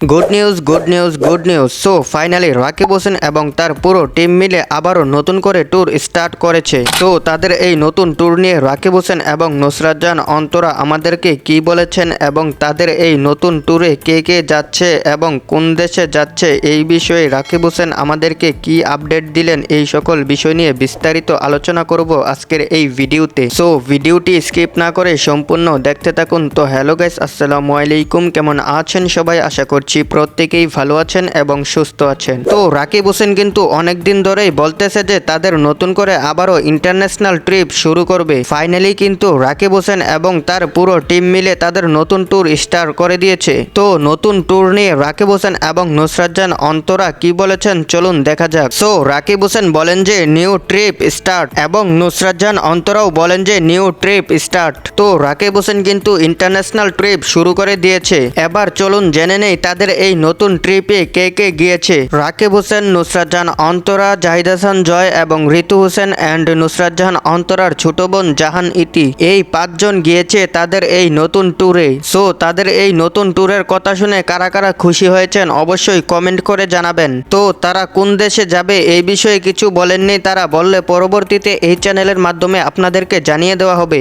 Good news good news good news so finally Rakib Hossain এবং তার পুরো team মিলে আবারও নতুন করে ট্যুর স্টার্ট করেছে। তো, তাদের এই নতুন ট্যুর নিয়ে রাকিব হোসেন এবং নুসরাত জান, অন্তরা আমাদেরকে কি বলেছেন এবং তাদের এই নতুন ট্যুরে কে কে যাচ্ছে এবং কোন দেশে যাচ্ছে এই বিষয়ে রাকিব হোসেন আমাদেরকে কি আপডেট দিলেন এই সকল বিষয় নিয়ে বিস্তারিত আলোচনা করব আজকের এই ভিডিওতে। সো ভিডিওটি স্কিপ না করে সম্পূর্ণ দেখতে থাকুন। তো হ্যালো গাইস আসসালামু আলাইকুম। কেমন আছেন সবাই? আশা করছি প্রত্যেকেই ভালো আছেন এবং সুস্থ আছেন। তো রাকিব হোসেন কিন্তু অনেক দিন ধরেই বলতেছে যে তাদের নতুন করে আবারও ইন্টারন্যাশনাল ট্রিপ শুরু করবে। ফাইনালি কিন্তু রাকিব হোসেন এবং তার পুরো টিম মিলে তাদের নতুন ট্যুর স্টার্ট করে দিয়েছে। তো নতুন ট্যুর নিয়ে রাকিব হোসেন এবং নুসরাত জান অন্তরা কি বলেছেন চলুন দেখা যাক। সো রাকিব হোসেন বলেন যে নিউ ট্রিপ স্টার্ট এবং নুসরাত জান অন্তরাও বলেন যে নিউ ট্রিপ স্টার্ট তো রাকিব হোসেন কিন্তু ইন্টারন্যাশনাল ট্রিপ শুরু করে দিয়েছে। এবার চলুন জেনে নেই তাদের এই নতুন ট্রিপে কে কে গিয়েছে? রাকিব হোসেন, নুসরাত জাহান, অন্তরা, জাহিদ হাসান, জয় এবং ঋতু হোসেন অ্যান্ড নুসরাত জাহান, অন্তরার ছোট বোন জাহান ইতি। এই পাঁচজন গিয়েছে তাদের এই নতুন ট্যুরে সো তাদের এই নতুন ট্যুরের কথা শুনে কারা কারা খুশি হয়েছেন অবশ্যই কমেন্ট করে জানাবেন। তো, তারা কোন দেশে যাবে এই বিষয়ে কিছু বলেননি, তারা বললে পরবর্তীতে এই চ্যানেলের মাধ্যমে আপনাদেরকে জানিয়ে দেওয়া হবে।